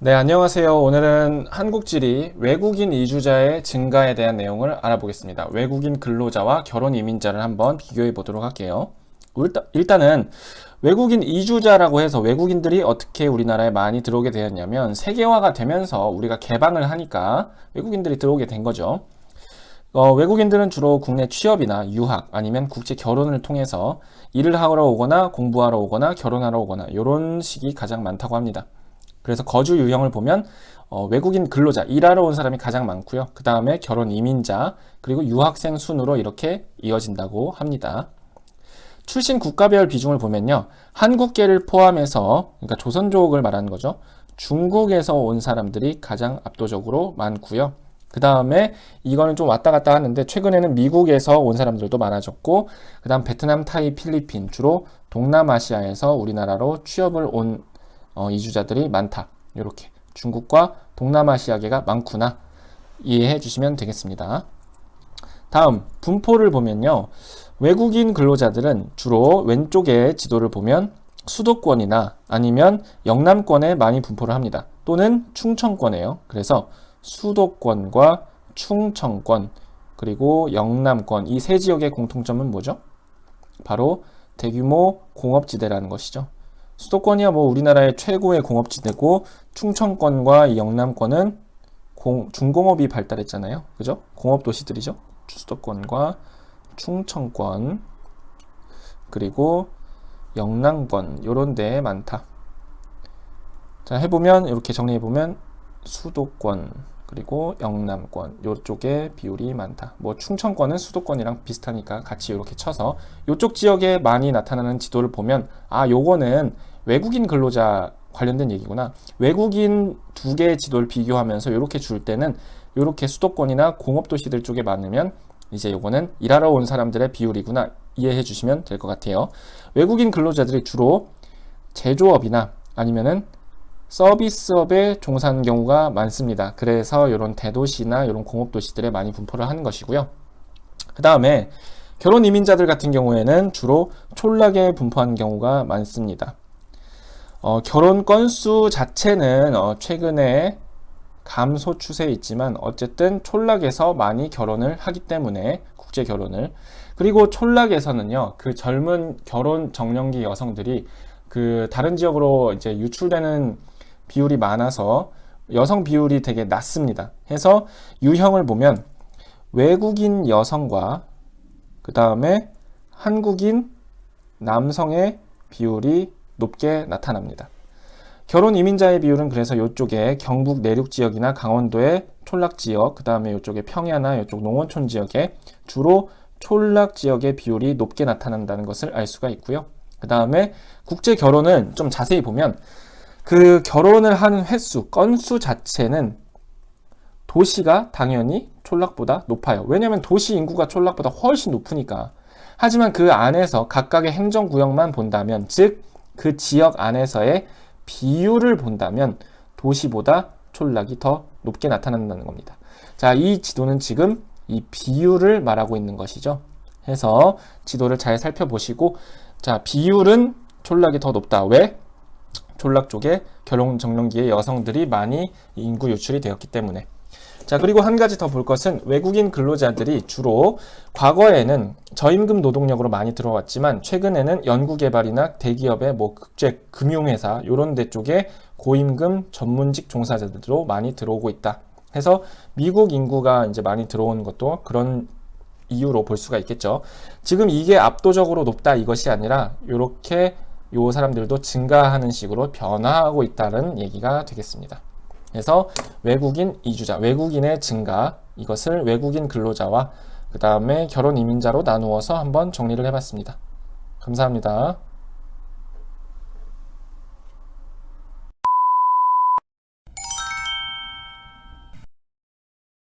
네, 안녕하세요. 오늘은 한국지리 외국인 이주자의 증가에 대한 내용을 알아보겠습니다. 외국인 근로자와 결혼 이민자를 한번 비교해 보도록 할게요. 일단, 일단은 외국인 이주자라고 해서 외국인들이 어떻게 우리나라에 많이 들어오게 되었냐면 세계화가 되면서 우리가 개방을 하니까 외국인들이 들어오게 된 거죠. 어, 외국인들은 주로 국내 취업이나 유학 아니면 국제 결혼을 통해서 일을 하러 오거나 공부하러 오거나 결혼하러 오거나 이런 식이 가장 많다고 합니다. 그래서 거주 유형을 보면 어, 외국인 근로자, 일하러 온 사람이 가장 많고요. 그 다음에 결혼 이민자, 그리고 유학생 순으로 이렇게 이어진다고 합니다. 출신 국가별 비중을 보면요. 한국계를 포함해서, 그러니까 조선족을 말하는 거죠. 중국에서 온 사람들이 가장 압도적으로 많고요. 그 다음에 이거는 좀 왔다 갔다 하는데 최근에는 미국에서 온 사람들도 많아졌고 그 다음 베트남, 타이, 필리핀 주로 동남아시아에서 우리나라로 취업을 온 어, 이주자들이 많다. 이렇게 중국과 동남아시아계가 많구나 이해해 주시면 되겠습니다. 다음 분포를 보면요. 외국인 근로자들은 주로 왼쪽에 지도를 보면 수도권이나 아니면 영남권에 많이 분포를 합니다. 또는 충청권에요. 그래서 수도권과 충청권 그리고 영남권 이 세 지역의 공통점은 뭐죠? 바로 대규모 공업지대라는 것이죠. 수도권이야 뭐 우리나라의 최고의 공업지대고 충청권과 이 영남권은 공, 중공업이 발달했잖아요. 그죠? 공업 도시들이죠. 수도권과 충청권 그리고 영남권 요런 데에 많다. 자, 해보면 이렇게 정리해보면 수도권 그리고 영남권 요쪽에 비율이 많다. 뭐 충청권은 수도권이랑 비슷하니까 같이 이렇게 쳐서 요쪽 지역에 많이 나타나는 지도를 보면 아 요거는 외국인 근로자 관련된 얘기구나. 외국인 두 개의 지도를 비교하면서 이렇게 줄 때는 이렇게 수도권이나 공업 도시들 쪽에 많으면 이제 요거는 일하러 온 사람들의 비율이구나 이해해 주시면 될 것 같아요. 외국인 근로자들이 주로 제조업이나 아니면은 서비스업에 종사하는 경우가 많습니다. 그래서 이런 대도시나 이런 공업도시들에 많이 분포를 하는 것이고요. 그 다음에 결혼 이민자들 같은 경우에는 주로 촌락에 분포하는 경우가 많습니다. 어, 결혼 건수 자체는 어, 최근에 감소 추세에 있지만 어쨌든 촌락에서 많이 결혼을 하기 때문에 국제 결혼을 그리고 촌락에서는요 그 젊은 결혼 정년기 여성들이 그 다른 지역으로 이제 유출되는 비율이 많아서 여성 비율이 되게 낮습니다. 해서 유형을 보면 외국인 여성과 그 다음에 한국인 남성의 비율이 높게 나타납니다. 결혼 이민자의 비율은 그래서 이쪽에 경북 내륙 지역이나 강원도의 촌락 지역, 그 다음에 이쪽에 평야나 이쪽 농어촌 지역에 주로 촌락 지역의 비율이 높게 나타난다는 것을 알 수가 있고요. 그 다음에 국제 결혼은 좀 자세히 보면 그 결혼을 하는 횟수, 건수 자체는 도시가 당연히 촌락보다 높아요. 왜냐하면 도시 인구가 촌락보다 훨씬 높으니까. 하지만 그 안에서 각각의 행정구역만 본다면, 즉, 그 지역 안에서의 비율을 본다면 도시보다 촌락이 더 높게 나타난다는 겁니다. 자, 이 지도는 지금 이 비율을 말하고 있는 것이죠. 해서 지도를 잘 살펴보시고, 자, 비율은 촌락이 더 높다. 왜? 촌락 쪽에 결혼 정년기에 여성들이 많이 인구 유출이 되었기 때문에. 자, 그리고 한 가지 더 볼 것은 외국인 근로자들이 주로 과거에는 저임금 노동력으로 많이 들어왔지만 최근에는 연구개발이나 대기업의 뭐 국제 금융회사 이런 데 쪽에 고임금 전문직 종사자들도 많이 들어오고 있다. 해서 미국 인구가 이제 많이 들어온 것도 그런 이유로 볼 수가 있겠죠. 지금 이게 압도적으로 높다 이것이 아니라 이렇게 요 사람들도 증가하는 식으로 변화하고 있다는 얘기가 되겠습니다. 그래서 외국인 이주자, 외국인의 증가 이것을 외국인 근로자와 그 다음에 결혼 이민자로 나누어서 한번 정리를 해봤습니다. 감사합니다.